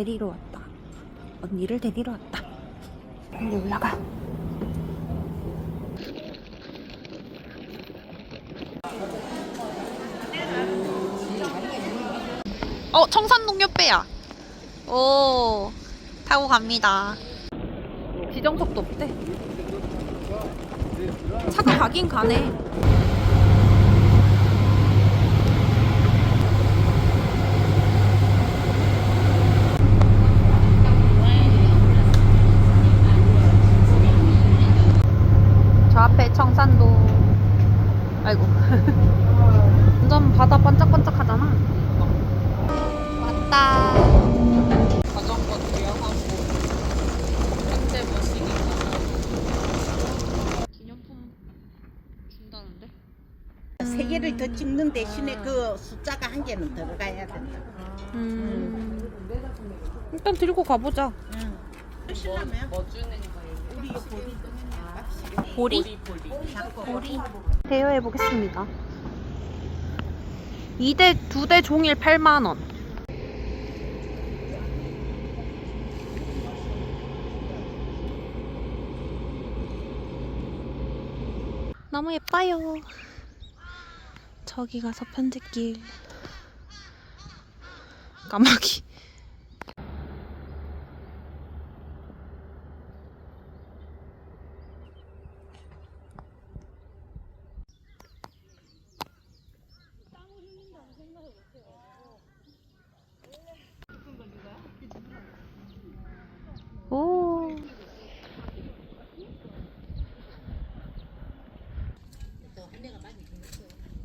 데리러 왔다. 언니를 데리러 왔다. 빨리 올라가. 어, 청산농협배야. 오, 타고 갑니다. 지정석도 없대. 차가 가긴 가네. 저 앞에 청산도. 아이고. 완전 바다 반짝반짝 하잖아. 왔다. 자전거 구경하고 현대 머시기 기념품 준다는데? 더 찍는 대신에 그 숫자가 한 개는 들어가야 된다. 음. 일단 들고 가보자. 쓰려면 뭐 주는 거예요? 우리 보리 보리? 보리 보리. 대여해 보겠습니다. 2대 2대 종일 8만 원. 너무 예뻐요. 저기 가서 편집길. 까마귀.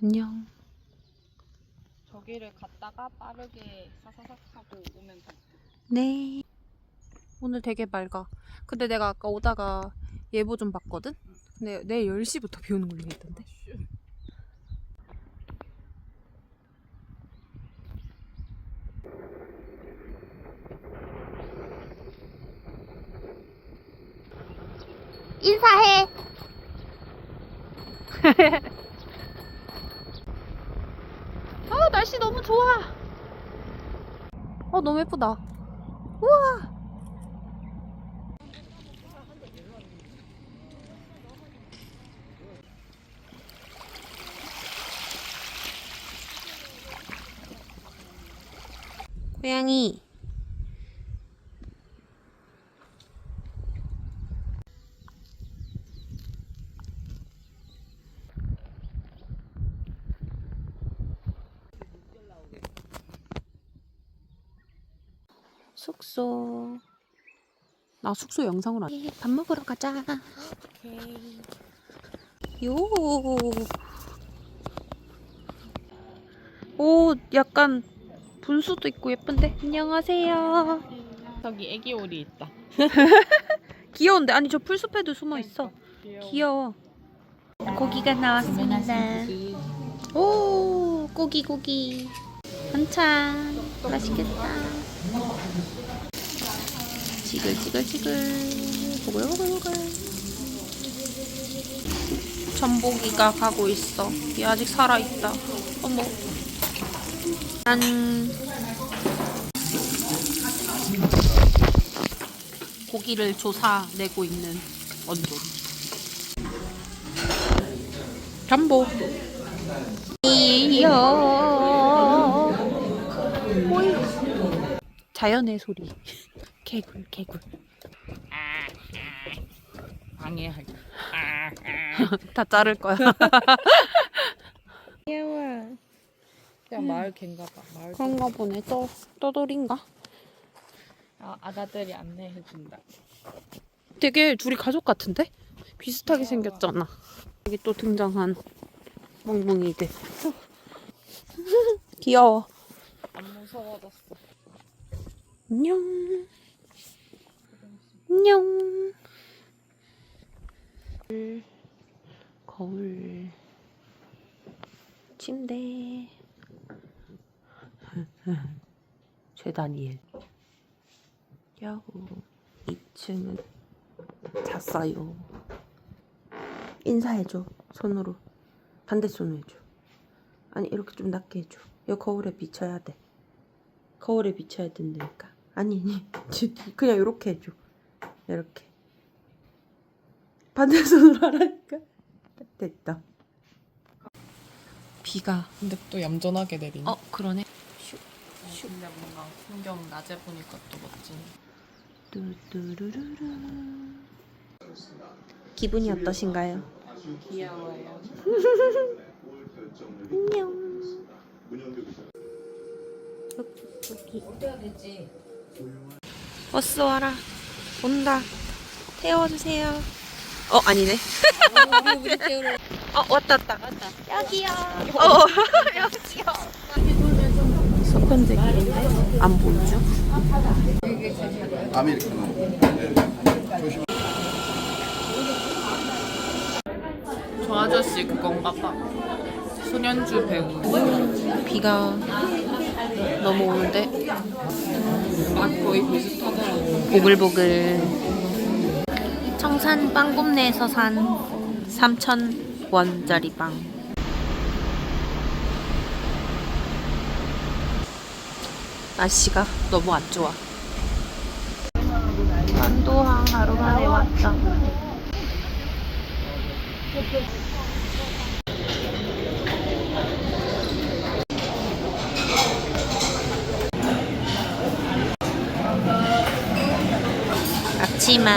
안녕. 저기를 갔다가 빠르게 사사삭 하고 오면 돼 네. 오늘 되게 맑아. 근데 내가 아까 오다가 예보 좀 봤거든? 근데 내일 10시부터 비 오는 걸로 했던데? 인사해! 아, 날씨 너무 좋아! 어, 너무 예쁘다. 우와! 고양이. 숙소. 나 숙소 영상으로 안... 밥 먹으러 가자. 요. 오, 약간 분수도 있고 예쁜데. 안녕하세요. 저기 애기 오리 있다 귀여운데 아니 저 풀숲에도 숨어 있어. 귀여워. 고기가 나왔습니다. 오, 고기 고기. 한찬 맛있겠다. 지글지글지글. 보글보글보글. 전복이가 가고 있어. 얘 아직 살아있다. 어머. 짠. 고기를 조사내고 있는 언돌. 전복. 이요. 자연의 소리. 개굴, 개굴. 방해할 다 자를 거야. 귀여워 그냥 마을 갠가 봐 마을 그런가 보네. 떠, 떠돌인가? 아, 아가들이 안내해준다 되게 둘이 가족 같은데? 비슷하게 생겼잖아. 여기 또 등장한 멍멍이들. 귀여워. 안 무서워졌어 안녕. 안녕. 거울. 침대. 최다니엘. 야호. 2층은 잤어요. 인사해줘. 손으로. 반대 손으로 해줘. 아니 이렇게 좀 낮게 해줘. 여기 거울에 비춰야 돼. 거울에 비춰야 된다니까. 아니 아니 그냥 이렇게 해줘. 이렇게. 반대 손으로 하라니까. 됐다. 비가. 근데 또 얌전하게 내리네. 어 그러네. 근데 뭔가 풍경 낮에 보니까 또 멋지네. 뚜뚜루루루. 기분이 어떠신가요? 귀여워요. 안녕. 버스 와라. 온다. 태워주세요. 어 아니네. 어 왔다 왔다. 여기요. 어 여기요. 석현대 길인데 안 보이죠? 아메리카노. 저 아저씨 그건가 봐. 소년주 배우. 비가 너무 오는데 아 거의 비슷하더라고. 보글보글. 청산 빵굽네에서 산 3,000원짜리 빵. 날씨가 너무 안 좋아. 완도항 하루 만에 왔다. 앞치마.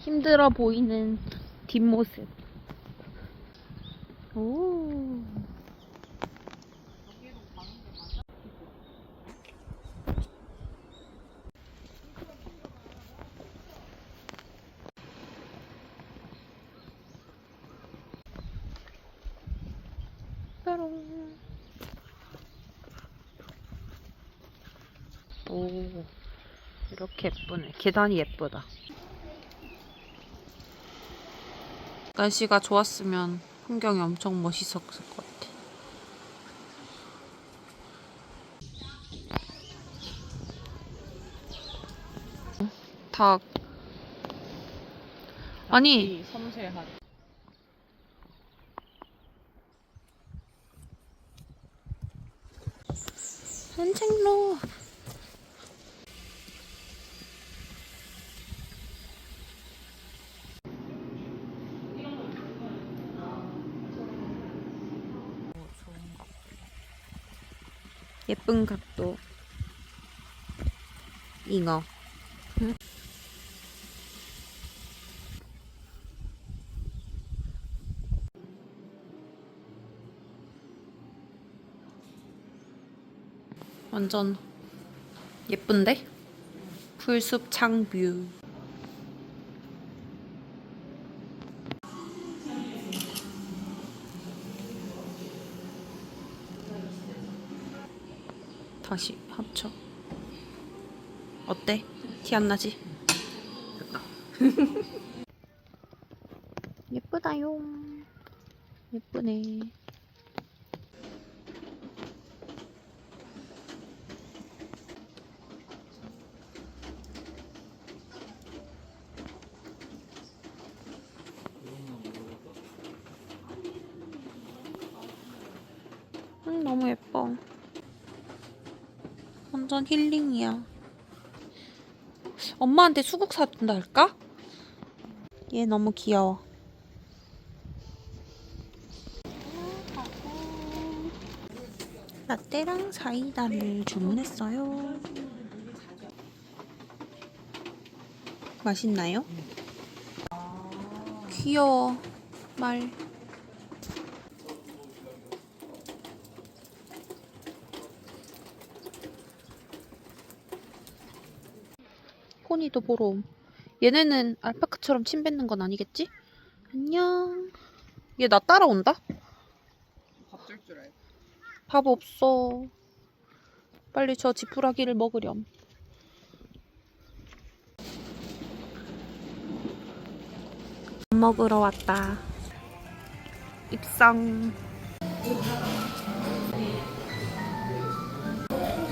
힘들어 보이는 뒷모습. 오. 이렇게 예쁘네. 계단이 예쁘다. 날씨가 좋았으면 풍경이 엄청 멋있었을 것 같아. 닭. 아니, 섬세한. 산책로. 예쁜 각도. 잉어. 완전 예쁜데? 풀숲 창뷰. 다시 합쳐. 어때? 티 안 나지? 됐다. 예쁘다요. 예쁘네. 응, 너무 예뻐. 완전 힐링이야. 엄마한테 수국 사준다 할까? 얘 너무 귀여워. 라떼랑 사이다를 주문했어요. 맛있나요? 귀여워. 말. 포니도 보러 옴. 얘네는 알파카처럼 침 뱉는 건 아니겠지? 안녕. 얘 나 따라온다? 밥 줄 줄 알고. 밥 없어. 빨리 저 지푸라기를 먹으렴. 밥 먹으러 왔다. 입성.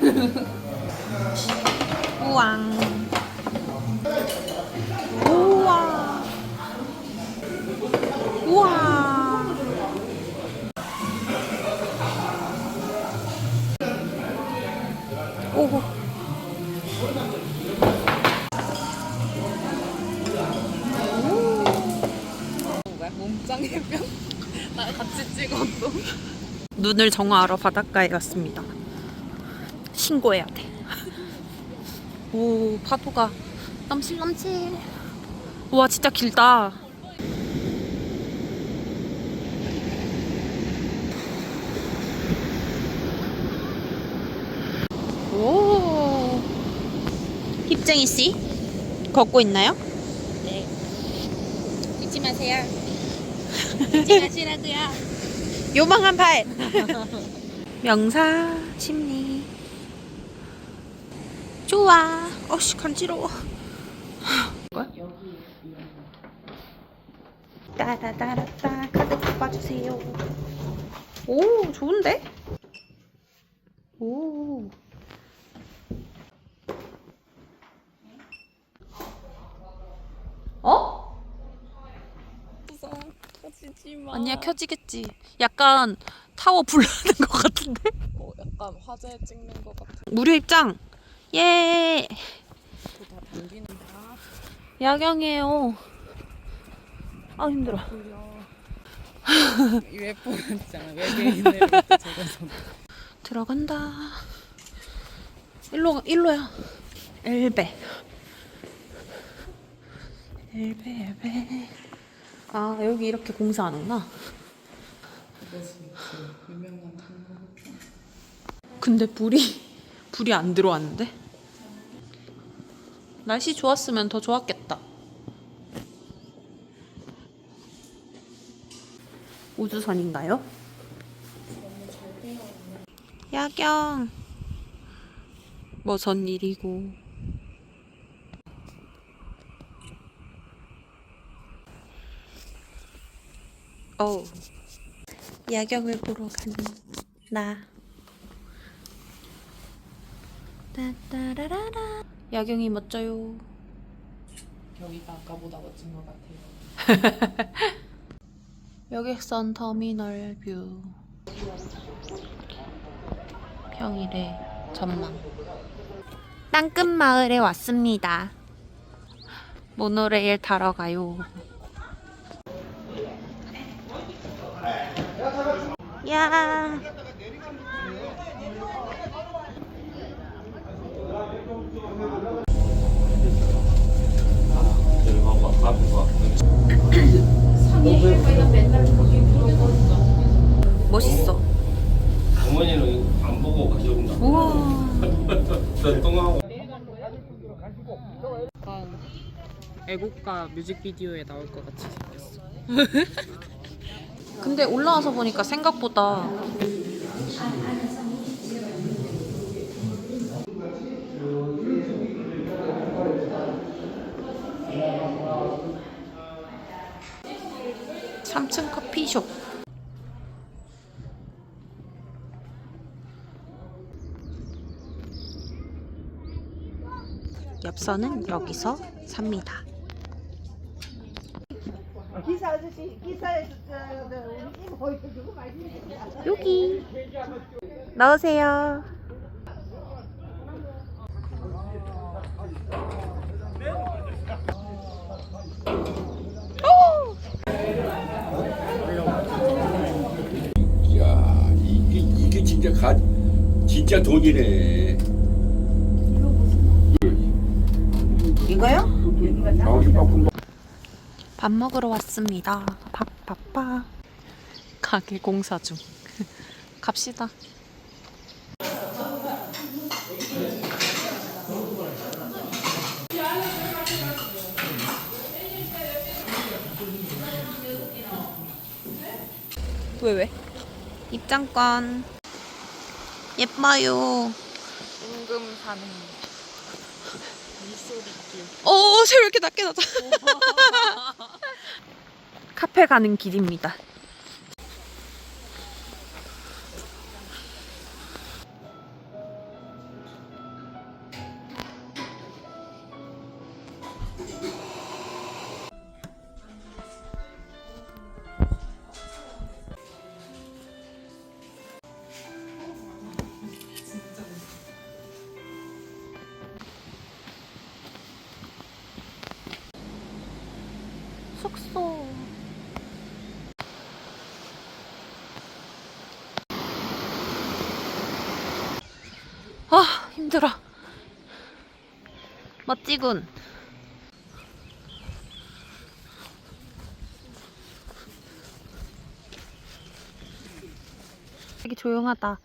우왕. 뭐야? 몸짱 해변? 나 같이 찍었어. 눈을 정화하러 바닷가에 왔습니다. 신고해야 돼. 오, 파도가 넘실넘실. 우와, 진짜 길다. 오. 힙쟁이 씨, 걷고 있나요? 네. 잊지 마세요. 잊지 마시라고요. 요망한 발. 명사 심리. 좋아. 어씨 간지러워. 뭐야? 따다다라따 카드 뽑아주세요. 오 좋은데? 오. 어? 무서워. 아니야 켜지겠지. 약간 타워 불나는 것 같은데? 어, 약간 화재 찍는 것 같아. 무료 입장. 예. 다 당기는 다 야경이에요. 아 힘들어. UFO는 있잖아. 외계인을. 들어간다. 일로 일로야. 엘베. 엘베 엘베. 아 여기 이렇게 공사하는구나. 근데 불이 불이 안 들어왔는데? 날씨 좋았으면 더 좋았겠다. 우주선인가요? 야경. 뭐선 일이고. 어. 야경을 보러 가는 나. 따따라라라. 야경이 멋져요. 여기가 아까보다 멋진 것 같아요. 여객선 터미널 뷰. 평일의 전망. 땅끝 마을에 왔습니다. 모노레일 타러 가요. 야. 멋있어. 어머니는 안 보고 가셔본다. 우와. 똥하고 애국가 뮤직비디오에 나올 것 같이 생겼어. 근데 올라와서 보니까 생각보다 삼층 커피숍 엽서는 여기서 삽니다. 기사 아저씨 기사에서 저, 우리 이모? 여기 넣으세요. 야 이게 이게 진짜 가 진짜 돈이네. 밥 먹으러 왔습니다. 밥, 밥, 밥. 가게 공사 중. 갑시다. 왜 왜? 입장권 예뻐요. 임금 사는 미소리끼. 어, 어 쟤왜 이렇게 낮게 낮아? 카페 가는 길입니다. 아, 힘들어. 멋지군. 되게 조용하다.